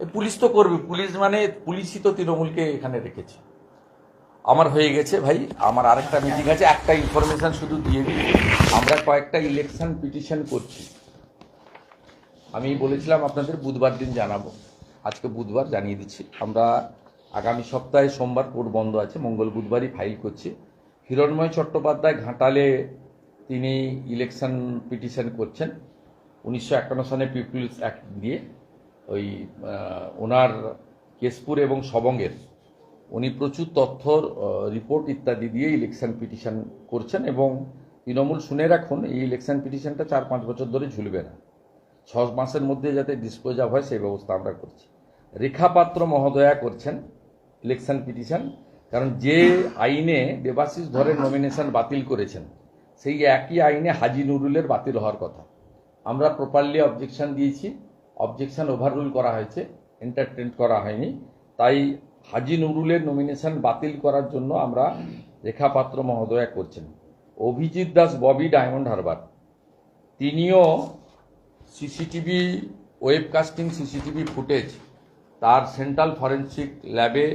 Police তো করবে, police মানে পুলিশই তো তৃণমূলকে এখানে রেখেছে। আমার হয়ে গেছে ভাই, আমার আরেকটা মিটিং আছে, একটা ইনফরমেশন শুধু দিয়ে দিই। আমরা কয়েকটা ইলেকশন পিটিশন করছি। আমি বলেছিলাম আপনাদের বুধবার দিন জানাব। আজকে বুধবার জানিয়ে দিচ্ছি। আমরা আগামী সপ্তাহে সোমবার কোর্ট বন্ধ আছে, মঙ্গল বুধবারই ফাইল করছি। হিরণময় চট্টোপাধ্যায় ঘাটালে তিনি ইলেকশন পিটিশন করছেন। উনিশশো একান্ন সালে পিপুলস অ্যাক্ট দিয়ে। ওই ওনার কেশপুর এবং সবঙ্গের, উনি প্রচুর তথ্য রিপোর্ট ইত্যাদি দিয়ে ইলেকশন পিটিশন করছেন এবং তৃণমূল শুনে রাখুন, এই ইলেকশন পিটিশনটা চার পাঁচ বছর ধরে ঝুলবে না। ছ মাসের মধ্যে যাতে ডিসপোজ হয় সেই ব্যবস্থা আমরা করছি। রেখা পাত্র মহোদয়া করছেন ইলেকশন পিটিশন কারণ যে আইনে দেবাশিস ধরের নমিনেশন বাতিল করেছেন, সেই একই আইনে হাজি নুরুলের বাতিল হওয়ার কথা। আমরা প্রপারলি অবজেকশন দিয়েছি। অবজেকশন ওভাররুল করা হয়েছে এন্টারটেন করা হয়নি। তাই হাজি নুরুলের নমিনেশন বাতিল করার জন্য আমরা রেখা পাত্র মহোদয়া করছেন। Abhijit Das, Bobby Diamond Harbour. তিনিও সিসিটিভি ওয়েবকাস্টিং সিসিটিভি ফুটেজ তার সেন্ট্রাল ফরেন্সিক ল্যাবে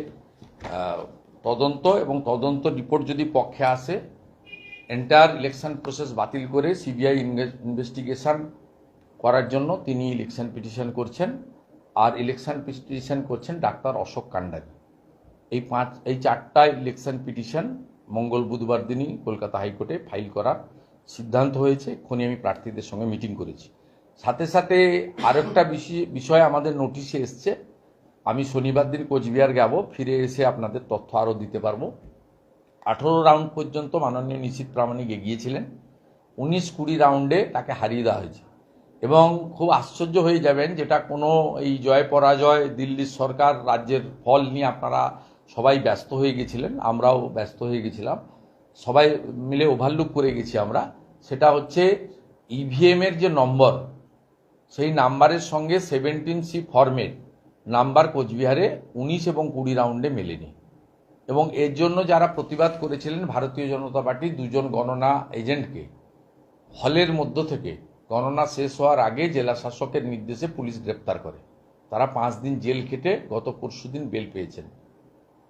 তদন্ত এবং তদন্ত রিপোর্ট যদি পক্ষে আসে এন্টায়ার ইলেকশন প্রসেস বাতিল করে সিবিআই ইনভেস্টিগেশন করার জন্য তিনি ইলেকশন পিটিশন করছেন আর ইলেকশন পিটিশন করছেন ডাক্তার অশোক কান্ডারি। এই পাঁচ, এই চারটা ইলেকশন পিটিশন মঙ্গল বুধবার দিনই কলকাতা হাইকোর্টে ফাইল করার সিদ্ধান্ত হয়েছে। এক্ষুনি আমি প্রার্থীদের সঙ্গে মিটিং করেছি। সাথে সাথে আরেকটা বিষয় বিষয় আমাদের নোটিশে এসছে। আমি শনিবার দিন কোচবিহার যাব, ফিরে এসে আপনাদের তথ্য আরও দিতে পারব। আঠেরো রাউন্ড পর্যন্ত মাননীয় নিশ্চিত প্রামাণিক এগিয়েছিলেন। উনিশ কুড়ি রাউন্ডে তাকে হারিয়ে দেওয়া হয়েছে। এবং খুব আশ্চর্য হয়ে যাবেন যেটা কোনো এই জয় পরাজয় দিল্লির সরকার রাজ্যের ফল নিয়ে আপনারা সবাই ব্যস্ত হয়ে গেছিলেন, আমরাও ব্যস্ত হয়ে গেছিলাম। সবাই মিলে ওভারলুক করে গেছি আমরা। সেটা হচ্ছে ইভিএমের যে নম্বর, সেই নাম্বারের সঙ্গে সেভেন্টিন সি ফর্মের নাম্বার কোচবিহারে উনিশ এবং কুড়ি রাউন্ডে মেলেনি। এবং এর জন্য যারা প্রতিবাদ করেছিলেন, ভারতীয় জনতা পার্টি দুজন গণনা এজেন্টকে হলের মধ্য থেকে গণনা শেষ হওয়ার আগে জেলা শাসকের নির্দেশে পুলিশ গ্রেপ্তার করে। তারা পাঁচ দিন জেল খেটে গত পরশু দিন বেল পেয়েছেন।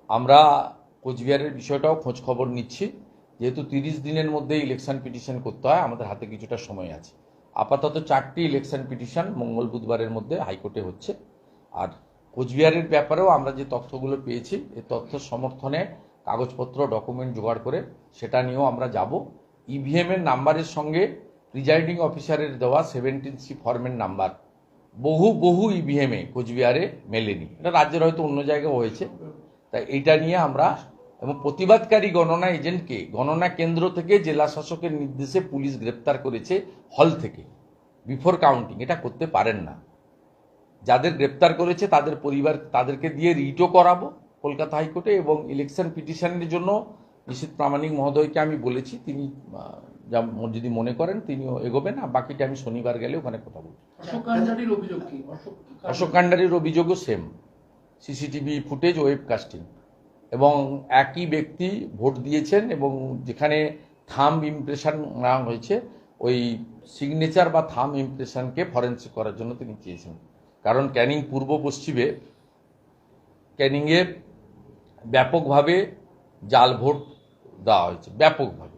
আমরা কোচবিহারের বিষয়টাও খোঁজ খবর নিচ্ছি। যেহেতু তিরিশ দিনের মধ্যে ইলেকশন পিটিশন করতে হয়, আমাদের হাতে কিছুটা সময় আছে। আপাতত চারটি ইলেকশন পিটিশন মঙ্গল বুধবারের মধ্যে হাইকোর্টে হচ্ছে। আর কোচবিহারের ব্যাপারেও আমরা যে তথ্যগুলো পেয়েছি এই তথ্য সমর্থনে কাগজপত্র ডকুমেন্ট জোগাড় করে সেটা নিয়েও আমরা যাব। ইভিএমের নাম্বারের সঙ্গে প্রিজাইডিং অফিসারের দেওয়া সেভেন্টিন সি ফর্মের নাম্বার বহু বহু ইভিএমে কোচবিহারে মেলেনি। এটা রাজ্যের হয়তো অন্য জায়গায় হয়েছে। তাই এইটা নিয়ে আমরা এবং প্রতিবাদকারী গণনা এজেন্টকে, গণনা কেন্দ্র থেকে জেলা শাসকের নির্দেশে পুলিশ গ্রেপ্তার করেছে হল থেকে। Before counting. এটা করতে পারেন না। যাদের গ্রেপ্তার করেছে, তাদের পরিবার, তাদেরকে দিয়ে রিটও করাবো কলকাতা হাইকোর্টে এবং ইলেকশন পিটিশনের জন্য নিশ্চিত প্রামাণিক মহোদয়কে আমি বলেছি। তিনি যা যদি মনে করেন তিনিও এগোবেন আর বাকিটা আমি শনিবার গেলে ওখানে কথা বলব। অশোক কান্ডারির অভিযোগও সেম সিসিটিভি ফুটেজ ওয়েবকাস্টিং এবং একই ব্যক্তি ভোট দিয়েছেন এবং যেখানে থাম ইমপ্রেশন নেওয়া হয়েছে ওই সিগনেচার বা থাম ইমপ্রেশনকে ফরেন্সিক করার জন্য তিনি চেয়েছেন। কারণ ক্যানিং পূর্ব পশ্চিমে ক্যানিংয়ে ব্যাপকভাবে জাল ভোট দেওয়া হয়েছে ব্যাপকভাবে।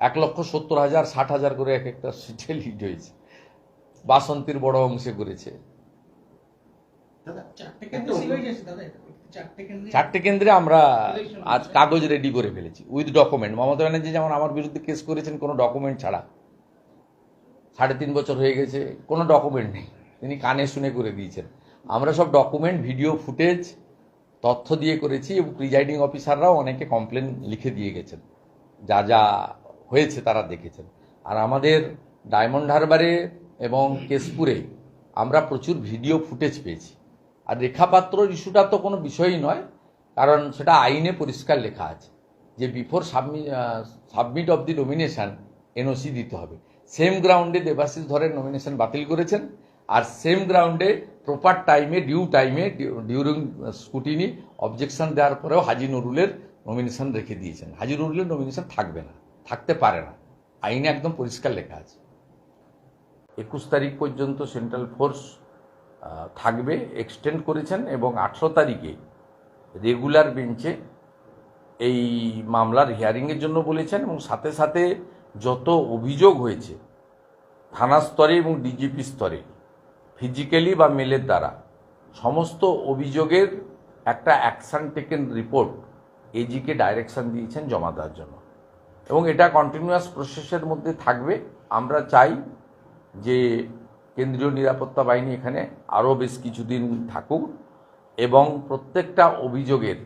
এক লক্ষ সত্তর হাজার ষাট হাজার করে এক একটা সিটে লিড হয়েছে। বাসন্তীর বড় অংশে করেছে। চারটে কেন্দ্রে আমরা আজ কাগজ রেডি করে ফেলেছি উইথ ডকুমেন্ট মমতা ব্যানার্জি যেমন আমার বিরুদ্ধে কেস করেছেন কোনো ডকুমেন্ট ছাড়া। সাড়ে তিন বছর হয়ে গেছে কোনো ডকুমেন্ট নেই। তিনি কানে শুনে করে দিয়েছেন। আমরা সব ডকুমেন্ট ভিডিও ফুটেজ তথ্য দিয়ে করেছি এবং প্রিজাইডিং অফিসাররাও অনেকে কমপ্লেন লিখে দিয়ে গেছেন। যা যা হয়েছে তারা দেখেছেন। আর আমাদের ডায়মন্ড হারবারে এবং কেশপুরে আমরা প্রচুর ভিডিও ফুটেজ পেয়েছি। আর রেখাপাত্র ইস্যুটা তো কোনো বিষয়ই নয়, কারণ সেটা আইনে পরিষ্কার লেখা আছে যে before submit submit of the nomination NOC দিতে হবে। সেম গ্রাউন্ডে দেবাশিস ধরের নমিনেশন বাতিল করেছেন, আর সেম গ্রাউন্ডে প্রপার টাইমে, ডিউ টাইমে ডিউরিং স্কুটিনি অবজেকশন দেওয়ার পরেও হাজি নুরুলের নমিনেশন রেখে দিয়েছেন। হাজি নুরুলের নমিনেশন থাকবে না। থাকতে পারে না। আইনে একদম পরিষ্কার লেখা আছে। একুশ তারিখ পর্যন্ত সেন্ট্রাল ফোর্স থাকবে, এক্সটেন্ড করেছেন এবং আঠেরো তারিখে রেগুলার বেঞ্চে এই মামলার হিয়ারিংয়ের জন্য বলেছেন এবং সাথে সাথে যত অভিযোগ হয়েছে, থানা স্তরে এবং ডিজিপি স্তরে, ফিজিক্যালি বা মেলের দ্বারা, সমস্ত অভিযোগের একটা অ্যাকশন টেকেন রিপোর্ট এজিকে ডাইরেকশন দিয়েছেন জমা দেওয়ার জন্য। এবং এটা কন্টিনিউয়াস প্রসেসের মধ্যে থাকবে। আমরা চাই যে কেন্দ্রীয় নিরাপত্তা বাহিনী এখানে আরও বেশ কিছুদিন থাকুক এবং প্রত্যেকটা অভিযোগের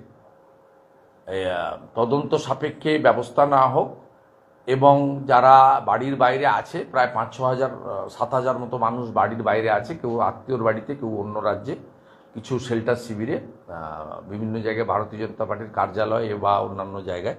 তদন্ত সাপেক্ষে ব্যবস্থা না হোক এবং যারা বাড়ির বাইরে আছে, প্রায় পাঁচ, ছ হাজার সাত হাজার মতো মানুষ বাড়ির বাইরে আছে, কেউ আত্মীয়র বাড়িতে, কেউ অন্য রাজ্যে, কিছু শেল্টার শিবিরে বিভিন্ন জায়গায় ভারতীয় জনতা পার্টির কার্যালয়ে বা অন্যান্য জায়গায়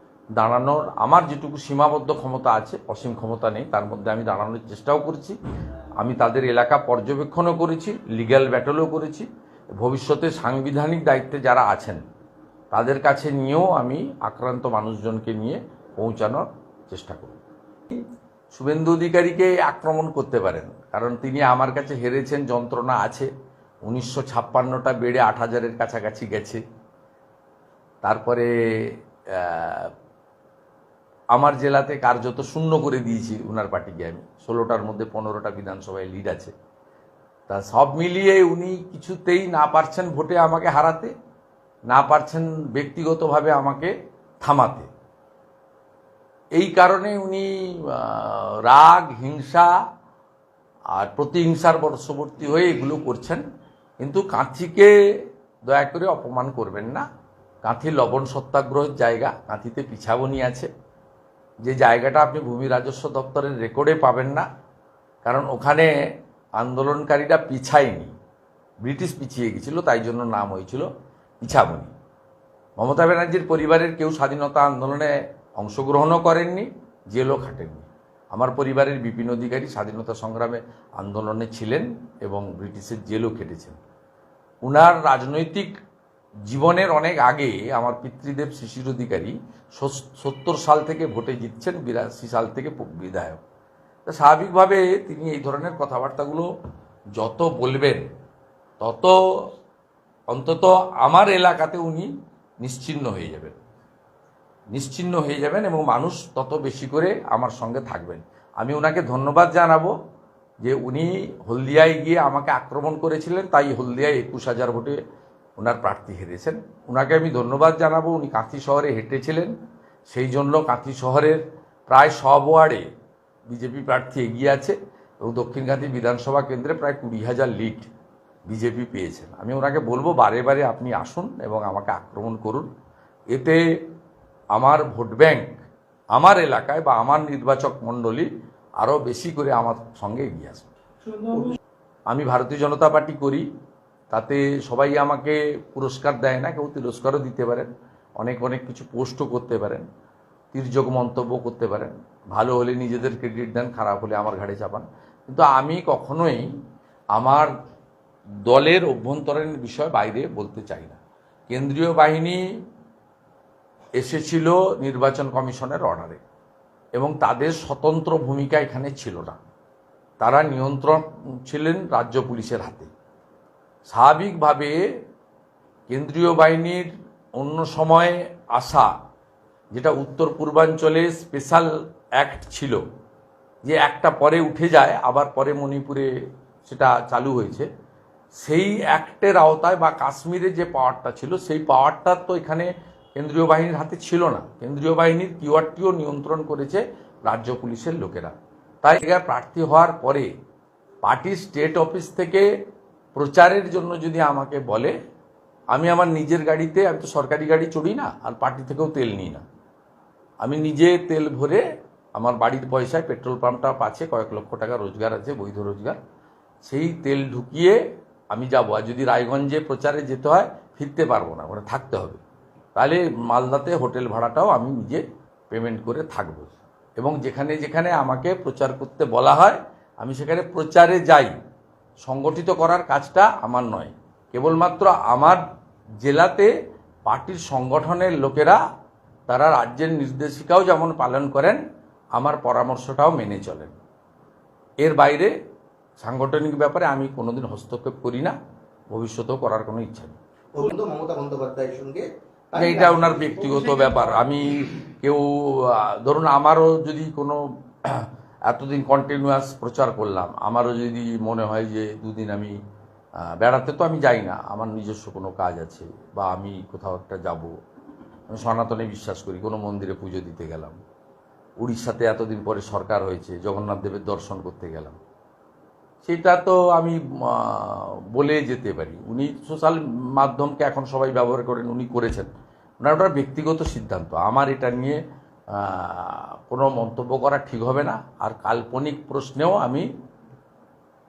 দাঁড়ানোর আমার যেটুকু সীমাবদ্ধ ক্ষমতা আছে, অসীম ক্ষমতা নেই, তার মধ্যে আমি দাঁড়ানোর চেষ্টাও করেছি। আমি তাদের এলাকা পর্যবেক্ষণও করেছি লিগ্যাল ব্যাটলও করেছি। ভবিষ্যতে সাংবিধানিক দায়িত্বে যারা আছেন, তাদের কাছে নিয়েও আমি আক্রান্ত মানুষজনকে নিয়ে পৌঁছানোর চেষ্টা করব। শুভেন্দু অধিকারীকে আক্রমণ করতে পারেন, কারণ তিনি আমার কাছে হেরেছেন, যন্ত্রণা আছে। উনিশশো ছাপ্পান্নটা বেড়ে আট হাজারের কাছাকাছি গেছে। তারপরে আমার জেলাতে কার্যত শূন্য করে দিয়েছি উনার পার্টিকে আমি। ষোলোটার মধ্যে পনেরোটা বিধানসভায় লিড আছে। তা সব মিলিয়ে উনি কিছুতেই না পারছেন ভোটে আমাকে হারাতে, না পারছেন ব্যক্তিগতভাবে আমাকে থামাতে। এই কারণে উনি রাগ, হিংসা আর প্রতিহিংসার বর্ষবর্তী হয়ে এগুলো করছেন। কিন্তু কাঁথিকে দয়া করে অপমান করবেন না। কাঁথি লবণ সত্যাগ্রহের জায়গা, কাঁথিতে পিছাবনি আছে। যে জায়গাটা আপনি ভূমি রাজস্ব দপ্তরের রেকর্ডে পাবেন না, কারণ ওখানে আন্দোলনকারীরা পিছায়নি। ব্রিটিশ পিছিয়ে গেছিল, তাই জন্য নাম হয়েছিল পিছাবনি মমতা ব্যানার্জির পরিবারের কেউ স্বাধীনতা আন্দোলনে অংশগ্রহণও করেননি, জেলও খাটেননি। আমার পরিবারের বিপিন অধিকারী স্বাধীনতা সংগ্রামে আন্দোলনে ছিলেন এবং ব্রিটিশের জেলও খেটেছেন। উনার রাজনৈতিক জীবনের অনেক আগে আমার পিতৃদেব শিশির অধিকারী সত্তর সাল থেকে ভোটে জিতছেন বিরাশি সাল থেকে বিধায়ক। তা স্বাভাবিকভাবে তিনি এই ধরনের কথাবার্তাগুলো যত বলবেন, তত অন্তত আমার এলাকাতে উনি নিশ্চিহ্ন হয়ে যাবেন। নিশ্চিহ্ন হয়ে যাবেন এবং মানুষ তত বেশি করে আমার সঙ্গে থাকবেন। আমি ওনাকে ধন্যবাদ জানাব যে উনি হলদিয়ায় গিয়ে আমাকে আক্রমণ করেছিলেন, তাই হলদিয়ায় একুশ হাজার ভোটে ওনার প্রার্থী হেরেছেন। ওনাকে আমি ধন্যবাদ জানাব। উনি কাঁথি শহরে হেঁটেছিলেন। সেই জন্য কাঁথি শহরের প্রায় সব ওয়ার্ডে বিজেপি প্রার্থী এগিয়ে আছে এবং দক্ষিণ কাঁথি বিধানসভা কেন্দ্রে প্রায় কুড়ি হাজার লিড বিজেপি পেয়েছেন। আমি ওনাকে বলব বারে বারে আপনি আসুন এবং আমাকে আক্রমণ করুন। এতে আমার ভোট ব্যাংক আমার এলাকায় বা আমার নির্বাচক মণ্ডলী আরও বেশি করে আমার সঙ্গে এগিয়ে আসবে। আমি ভারতীয় জনতা পার্টি করি। তাতে সবাই আমাকে পুরস্কার দেয় না, কেউ তিরস্কারও দিতে পারেন, অনেক অনেক কিছু পোস্টও করতে পারেন, তির্যক মন্তব্য করতে পারেন। ভালো হলে নিজেদের ক্রেডিট দেন, খারাপ হলে আমার ঘাড়ে চাপান। কিন্তু আমি কখনোই আমার দলের অভ্যন্তরীণ বিষয় বাইরে বলতে চাই না। কেন্দ্রীয় বাহিনী এসেছিল নির্বাচন কমিশনের অর্ডারে এবং তাদের স্বতন্ত্র ভূমিকা এখানে ছিল না। তারা নিয়ন্ত্রণ ছিলেন রাজ্য পুলিশের হাতে। স্বাভাবিকভাবে কেন্দ্রীয় বাহিনীর অন্য সময়ে আসা, যেটা উত্তর পূর্বাঞ্চলে স্পেশাল অ্যাক্ট ছিল, যে একটা পরে উঠে যায়, আবার পরে মণিপুরে সেটা চালু হয়েছে, সেই অ্যাক্টের আওতায় বা কাশ্মীরে যে পাওয়ারটা ছিল, সেই পাওয়ারটা তো এখানে কেন্দ্রীয় বাহিনীর হাতে ছিল না। কেন্দ্রীয় বাহিনীর কিওয়ারটিও নিয়ন্ত্রণ করেছে রাজ্য পুলিশের লোকেরা। তাই প্রার্থী হওয়ার পরে পার্টি স্টেট অফিস থেকে প্রচারের জন্য যদি আমাকে বলে, আমি আমার নিজের গাড়িতে, আমি তো সরকারি গাড়ি চড়ি না, আর পার্টি থেকেও তেল নিই না। আমি নিজে তেল ভরে আমার বাড়ির পয়সায় পেট্রোল পাম্পটা পাচ্ছে, কয়েক লক্ষ টাকা রোজগার আছে, বৈধ রোজগার। সেই তেল ঢুকিয়ে আমি যাব। আর যদি রায়গঞ্জে প্রচারে যেতে হয়, ফিরতে পারব না, ওখানে থাকতে হবে। তাহলে মালদাতে হোটেল ভাড়াটাও আমি নিজে পেমেন্ট করে থাকব। এবং যেখানে যেখানে আমাকে প্রচার করতে বলা হয়, আমি সেখানে প্রচারে যাই। সংগঠিত করার কাজটা আমার নয়। কেবলমাত্র আমার জেলাতে পার্টির সংগঠনের লোকেরা তারা রাজ্যের নির্দেশিকাও যেমন পালন করেন আমার পরামর্শটাও মেনে চলেন। এর বাইরে সাংগঠনিক ব্যাপারে আমি কোনোদিন হস্তক্ষেপ করি না ভবিষ্যতেও করার কোনো ইচ্ছা নেই। বন্ধু মমতা বন্দ্যোপাধ্যায়ের সঙ্গে ওনার ব্যক্তিগত ব্যাপার। আমি কেউ ধরুন আমারও যদি কোনো এতদিন কন্টিনিউয়াস প্রচার করলাম। আমারও যদি মনে হয় যে দুদিন আমি বেড়াতে তো আমি যাই না, আমার নিজস্ব কোনো কাজ আছে বা আমি কোথাও একটা যাব, আমি সনাতনে বিশ্বাস করি, কোনো মন্দিরে পুজো দিতে গেলাম। উড়িষ্যাতে এতদিন পরে সরকার হয়েছে, জগন্নাথ দেবের দর্শন করতে গেলাম। সেটা তো আমি বলে যেতে পারি। উনি সোশ্যাল মাধ্যমকে এখন সবাই ব্যবহার করেন, উনি করেছেন। ওনার ওটা ব্যক্তিগত সিদ্ধান্ত। আমার এটা নিয়ে কোনো মন্তব্য করা ঠিক হবে না, আর কাল্পনিক প্রশ্নেও আমি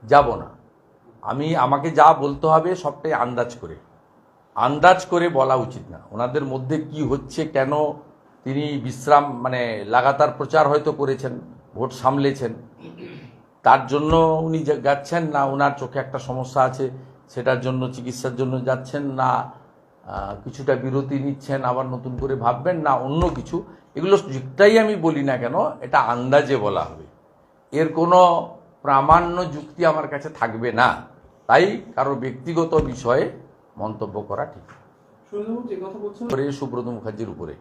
যাব না। আমি, আমাকে যা বলতে হবে সবটাই আন্দাজ করে। আন্দাজ করে বলা উচিত না। ওনাদের মধ্যে কি হচ্ছে, কেন তিনি বিশ্রাম মানে লাগাতার প্রচার হয়তো করেছেন, ভোট সামলেছেন, তার জন্য উনি যাচ্ছেন না, ওনার চোখে একটা সমস্যা আছে, সেটার জন্য, চিকিৎসার জন্য যাচ্ছেন না কিছুটা বিরতি নিচ্ছেন, আবার নতুন করে ভাববেন না, অন্য কিছু। এগুলো যেটাই আমি বলি না কেন এটা আন্দাজে বলা হবে। এর কোনো প্রামাণ্য যুক্তি আমার কাছে থাকবে না। তাই কারও ব্যক্তিগত বিষয়ে মন্তব্য করা ঠিক করে সুব্রত মুখার্জির উপরে।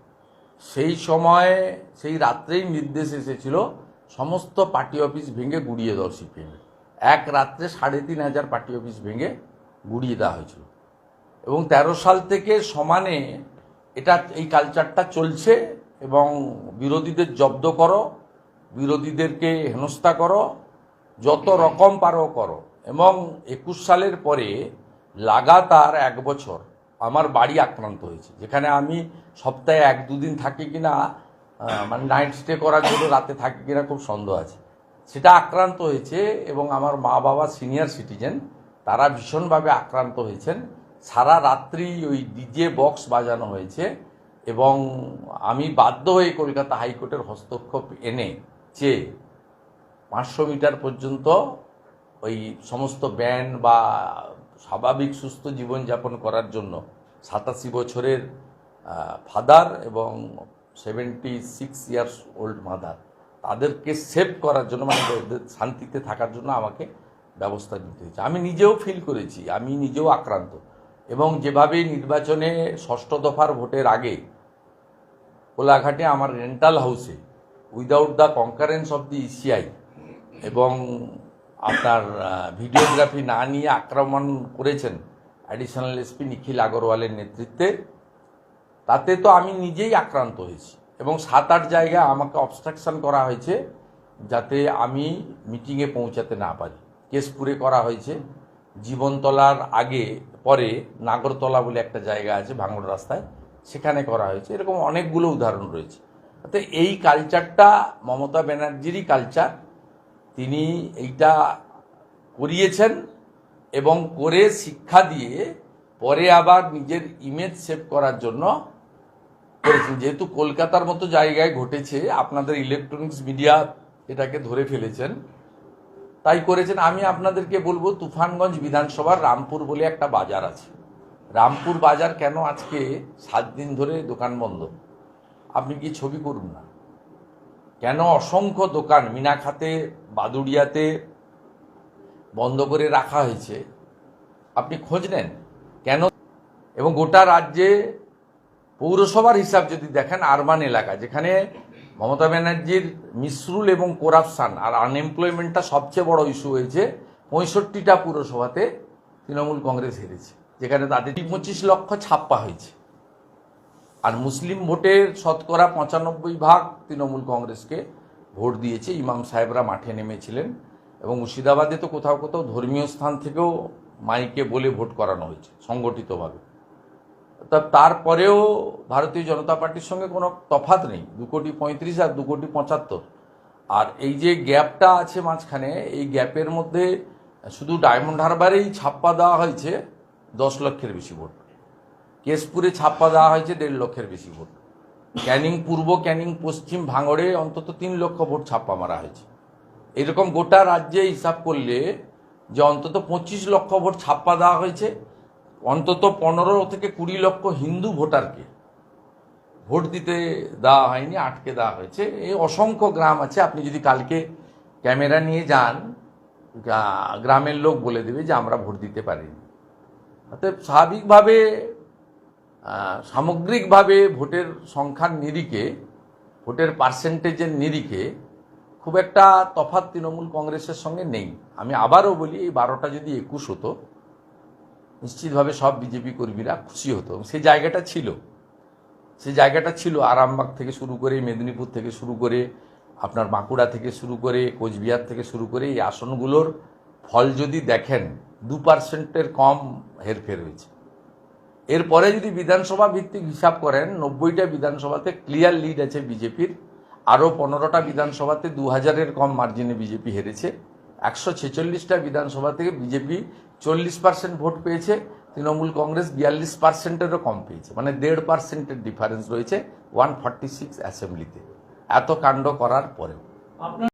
সেই সময় সেই রাত্রেই নির্দেশ এসেছিল সমস্ত পার্টি অফিস ভেঙে গুড়িয়ে দেওয়া সিপিএম এক রাত্রে সাড়ে তিন হাজার পার্টি অফিস ভেঙে গুড়িয়ে দেওয়া হয়েছিল। এবং তেরো সাল থেকে সমানে এটা এই কালচারটা চলছে। এবং বিরোধীদের জব্দ করো, বিরোধীদেরকে হেনস্থা করো, যত রকম পারো করো। এবং একুশ সালের পরে লাগাতার এক বছর আমার বাড়ি আক্রান্ত হয়েছে, যেখানে আমি সপ্তাহে এক দুদিন থাকি কিনা মানে নাইট স্টে করার জন্য রাতে থাকি কিনা খুব সন্দেহ আছে। সেটা আক্রান্ত হয়েছে এবং আমার মা বাবা সিনিয়র সিটিজেন তারা ভীষণভাবে আক্রান্ত হয়েছেন। সারা রাত্রি ওই ডিজে বক্স বাজানো হয়েছে। এবং আমি বাধ্য হয়ে কলকাতা হাইকোর্টের হস্তক্ষেপ এনে চেয়ে পাঁচশো মিটার পর্যন্ত ওই সমস্ত ব্যান বা স্বাভাবিক সুস্থ জীবনযাপন করার জন্য সাতাশি বছরের ফাদার এবং seventy six years old mother তাদেরকে সেভ করার জন্য মানে শান্তিতে থাকার জন্য আমাকে ব্যবস্থা নিতে হয়েছে। আমি নিজেও ফিল করেছি, আমি নিজেও আক্রান্ত। এবং যেভাবে নির্বাচনে ষষ্ঠ দফার ভোটের আগে কোলাঘাটে আমার রেন্টাল হাউসে without the concurrence of the ECI এবং আপনার ভিডিওগ্রাফি না নিয়ে আক্রমণ করেছেন অ্যাডিশনাল এসপি নিখিল আগরওয়ালের নেতৃত্বে, তাতে তো আমি নিজেই আক্রান্ত হয়েছি এবং সাত আট জায়গায় আমাকে অবস্ট্রাকশন করা হয়েছে যাতে আমি মিটিংয়ে পৌঁছাতে না পারি। কেশপুরে করা হয়েছে। জীবনতলার আগে, পরে নাগরতলা বলে একটা জায়গা আছে ভাঙড় রাস্তায়, সেখানে করা হয়েছে। এরকম অনেকগুলো উদাহরণ রয়েছে। তো এই কালচারটা মমতা ব্যানার্জিরই কালচার তিনি এইটা করিয়েছেন এবং করে শিক্ষা দিয়ে পরে আবার নিজের ইমেজ সেভ করার জন্য করেছেন। যেহেতু কলকাতার মতো জায়গায় ঘটেছে, আপনাদের ইলেকট্রনিক্স মিডিয়া এটাকে ধরে ফেলেছেন। তাই করেছেন। আমি আপনাদেরকে বলব, তুফানগঞ্জ বিধানসভার রামপুর বলে একটা বাজার আছে। রামপুর বাজার কেন আজকে সাত দিন ধরে দোকান বন্ধ? আপনি কি ছবি করুন না? কেন অসংখ্য দোকান মিনাখাতে, বাদুড়িয়াতে বন্ধ করে রাখা হয়েছে? আপনি খোঁজ নেন। কেন? এবং গোটা রাজ্যে পৌরসভার হিসাব যদি দেখেন আরবান এলাকা, যেখানে মমতা ব্যানার্জির মিসরুল এবং করাপশান আর আনএমপ্লয়মেন্টটা সবচেয়ে বড় ইস্যু হয়েছে, পঁয়ষট্টিটা পুরসভাতে তৃণমূল কংগ্রেস হেরেছে, যেখানে তাদের পঁচিশ লক্ষ ছাপ্পা হয়েছে। আর মুসলিম ভোটের শতকরা পঁচানব্বই ভাগ তৃণমূল কংগ্রেসকে ভোট দিয়েছে, ইমাম সাহেবরা মাঠে নেমেছিলেন এবং মুর্শিদাবাদে তো কোথাও কোথাও ধর্মীয় স্থান থেকেও মাইকে বলে ভোট করানো হয়েছে, সংগঠিতভাবে। তা তারপরেও ভারতীয় জনতা পার্টির সঙ্গে কোনো তফাত নেই। দু কোটি পঁয়ত্রিশ আর দু কোটি পঁচাত্তর। আর এই যে গ্যাপটা আছে মাঝখানে, এই গ্যাপের মধ্যে শুধু ডায়মন্ড হারবারেই ছাপ্পা দেওয়া হয়েছে দশ লক্ষের বেশি ভোট। কেশপুরে ছাপ্পা দেওয়া হয়েছে দেড় লক্ষের বেশি ভোট। ক্যানিং পূর্ব, ক্যানিং পশ্চিম ভাঙড়ে অন্তত তিন লক্ষ ভোট ছাপ্পা মারা হয়েছে। এরকম গোটা রাজ্যে হিসাব করলে যে অন্তত পঁচিশ লক্ষ ভোট ছাপ্পা দেওয়া হয়েছে অন্তত পনেরো থেকে কুড়ি লক্ষ হিন্দু ভোটারকে ভোট দিতে দেওয়া হয়নি, আটকে দেওয়া হয়েছে। এই অসংখ্য গ্রাম আছে, আপনি যদি কালকে ক্যামেরা নিয়ে যান গ্রামের লোক বলে দেবে যে আমরা ভোট দিতে পারিনি। অতএব স্বাভাবিকভাবে সামগ্রিকভাবে ভোটের সংখ্যার নিরিখে, ভোটের পার্সেন্টেজের নিরিখে খুব একটা তফাৎ তৃণমূল কংগ্রেসের সঙ্গে নেই। আমি আবারও বলি, এই বারোটা যদি একুশ হতো নিশ্চিতভাবে সব বিজেপি কর্মীরা খুশি হতো। সে জায়গাটা ছিল। সে জায়গাটা ছিল আরামবাগ থেকে শুরু করে, মেদিনীপুর থেকে শুরু করে, আপনার বাঁকুড়া থেকে শুরু করে, কোচবিহার থেকে শুরু করে এই আসনগুলোর ফল যদি দেখেন, দু পার্সেন্টের কম হেরফের হয়েছে। এরপরে যদি বিধানসভা ভিত্তিক হিসাব করেন, নব্বইটা বিধানসভাতে ক্লিয়ার লিড আছে বিজেপির, আরও পনেরোটা বিধানসভাতে দু হাজারের কম মার্জিনে বিজেপি হেরেছে। একশো ছেচল্লিশটা বিধানসভা থেকে বিজেপি চল্লিশ পার্সেন্ট ভোট পেয়েছে, তৃণমূল কংগ্রেস বিয়াল্লিশ পার্সেন্টেরও কম পেয়েছে মানে দেড় পার্সেন্টের ডিফারেন্স রয়েছে ওয়ান ফর্টি সিক্স অ্যাসেম্বলিতে এত কাণ্ড করার পরেও।